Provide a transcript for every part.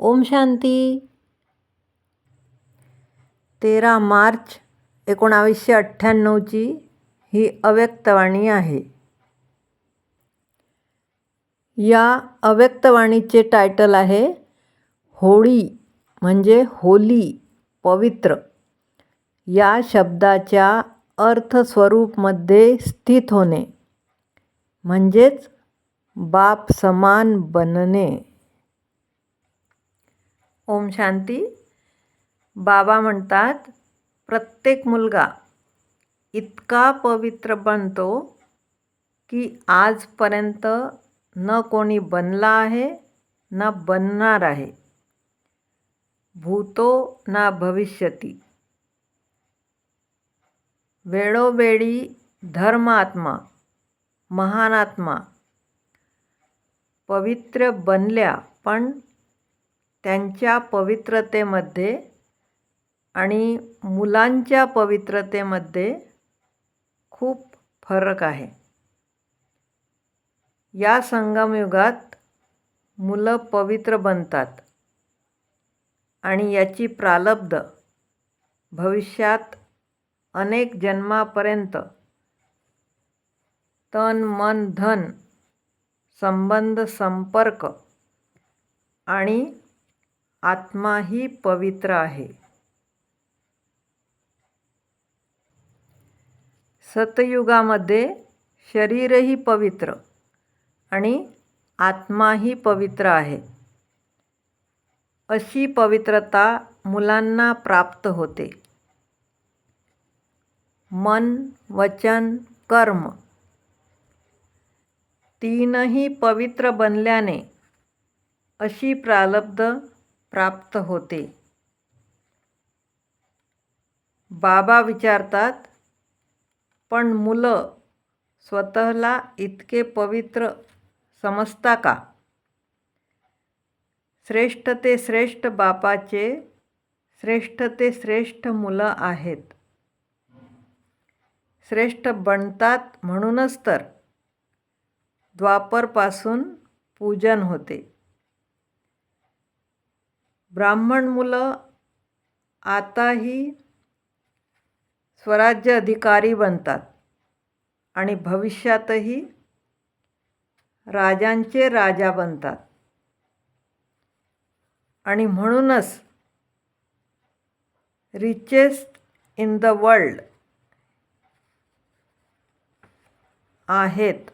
ओम शांती. तेरा मार्च एकोणावीसशे अठ्ठ्याण्णवची ही अव्यक्तवाणी आहे. या अव्यक्तवाणीचे टायटल आहे होळी म्हणजे होली पवित्र. या शब्दाच्या अर्थस्वरूपमध्ये स्थित होणे म्हणजेच बाप समान बनणे. ओम शांती. बाबा म्हणतात प्रत्येक मुलगा इतका पवित्र बनतो की आजपर्यंत न कोणी बनला आहे ना बनणार आहे. भूतो ना भविष्यती. वेळोवेळी धर्मात्मा महानात्मा पवित्र बनल्या पण त्यांच्या पवित्रतेमध्ये आणि मुलांच्या पवित्रतेमध्ये खूप फरक आहे. या संगमयुगात मुलं पवित्र बनतात आणि याची प्रालब्ध भविष्यात अनेक जन्मापर्यंत तन मन धन संबंध संपर्क आणि आत्माही पवित्र आहे. सतयुगामध्ये शरीरही पवित्र आणि आत्माही पवित्र आहे. अशी पवित्रता मुलांना प्राप्त होते. मन वचन कर्म तीनही पवित्र बनल्याने अशी प्रालब्ध प्राप्त होते. बाबा विचारतात पण मुलं स्वतःला इतके पवित्र समजता का? श्रेष्ठ ते श्रेष्ठ बापाचे श्रेष्ठ ते श्रेष्ठ मुलं आहेत. श्रेष्ठ बनतात म्हणूनच तर. द्वापरपासून पूजन होते. ब्राह्मण मुलं आताही स्वराज्य अधिकारी बनतात आणि भविष्यातही राजांचे राजा बनतात. आणि म्हणूनच रिचेस्ट इन द वर्ल्ड आहेत.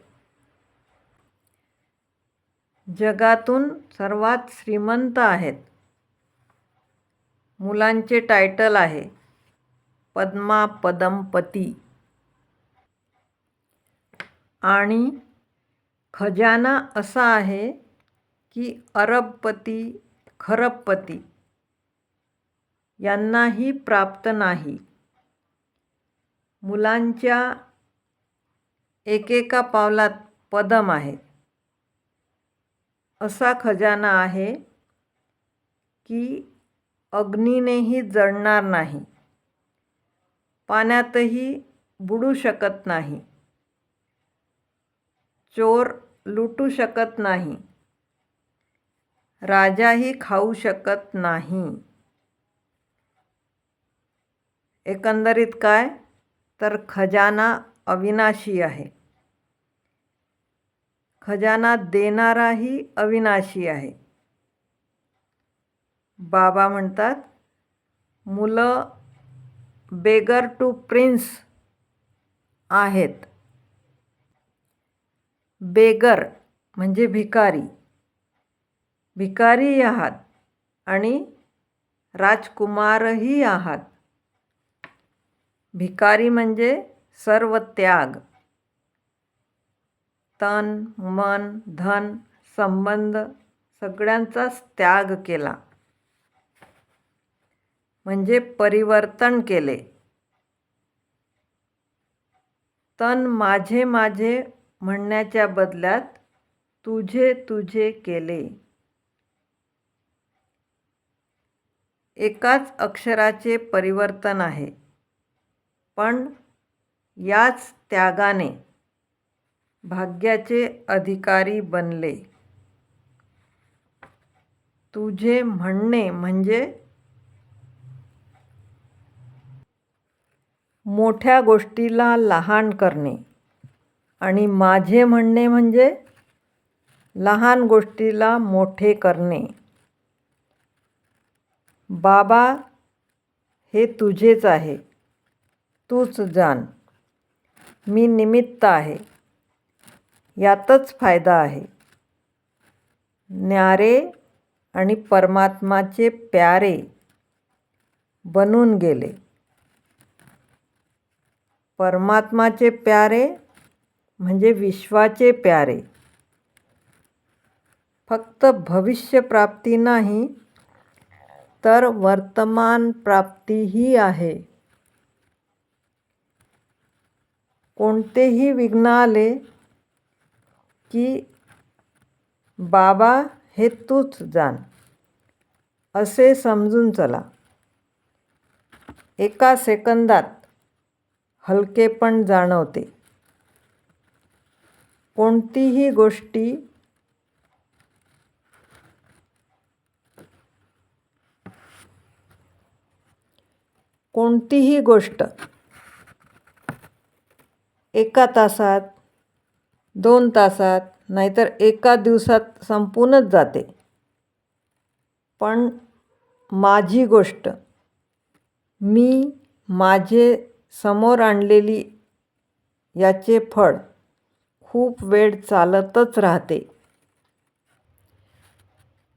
जगातून सर्वात श्रीमंत आहेत. मुलांचे टायटल आहे पद्मा पदमपती आणि खजाना असा आहे की अरबपती खरबपती यांनाही प्राप्त नाही. मुलांच्या एकेका पावलात पदम आहे. असा खजाना आहे की अग्नीनेही जळणार नाही. पाण्यातही बुडू शकत नाही. चोर लुटू शकत नाही. राजाही खाऊ शकत नाही. एकंदरीत काय? तर खजाना अविनाशी आहे. खजाना देणाराही अविनाशी आहे. बाबा म्हणतात मुलं बेगर टू प्रिन्स आहेत. बेगर म्हणजे भिकारी. भिकारी आहात आणि राजकुमारही आहात. भिकारी म्हणजे सर्व त्याग तन मन धन संबंध सगळ्यांचाच त्याग केला. म्हणजे परिवर्तन केले. तन माझे माझे म्हणण्याच्या बदल्यात तुझे तुझे केले. एकाच अक्षराचे परिवर्तन आहे. पण याच त्यागाने भाग्याचे अधिकारी बनले. तुझे म्हणणे म्हणजे मोठ्या गोष्टीला लहान करणे. आणि माझे म्हणणे म्हणजे लहान गोष्टीला मोठे करणे. बाबा हे तुझेच आहे. तूच जाण. मी निमित्त आहे. यातच फायदा आहे. न्यारे आणि परमात्माचे प्यारे बनून गेले. परमात्माचे प्यारे म्हणजे विश्वाचे प्यारे. फक्त भविष्यप्राप्ती नाही तर वर्तमान प्राप्तीही आहे. कोणतेही विघ्न आले की बाबा हे तूच जाण असे समजून चला. एका सेकंदात हलकेपण जाणवते. कोणतीही गोष्टी कोणतीही गोष्ट एका तासात दोन तासात नाहीतर एका दिवसात संपूनच जाते. पण माझी गोष्ट मी माझे समोर आणलेली याचे फळ खूप वेळ चालतच राहते.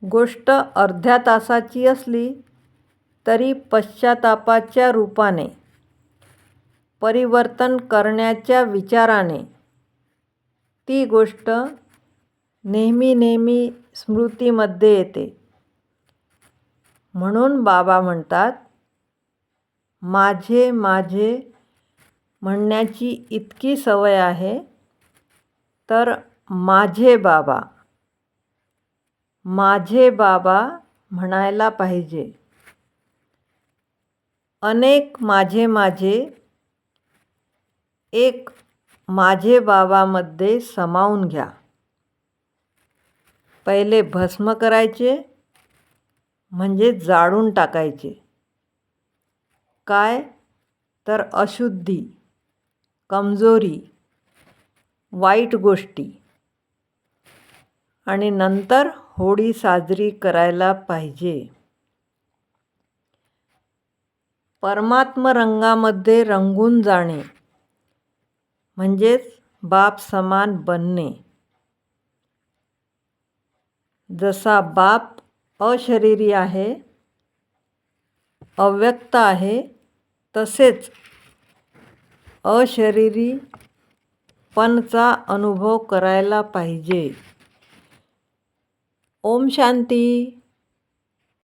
गोष्ट अर्ध्या तासाची असली तरी पश्चातापाच्या रूपाने परिवर्तन करण्याच्या विचाराने ती गोष्ट नेहमी नेहमी स्मृतीमध्ये येते. म्हणून बाबा म्हणतात माझे माझे म्हणण्याची इतकी सवय आहे. तर माझे बाबा माझे बाबा म्हणायला पाहिजे. अनेक माझे माझे एक माझे बाबामध्ये सामावून घ्या. पहिले भस्म करायचे म्हणजे जाळून टाकायचे. काय? तर अशुद्धी कमजोरी वाईट गोष्टी. आणि नंतर होळी साजरी करायला पाहिजे. परमात्मरंगामध्ये रंगून जाणे म्हणजेच बाप समान बनणे. जसा बाप अशरीरी आहे अव्यक्त आहे तसेच अशरीरी पणचा अनुभव करायला पाहिजे. ओम शांती.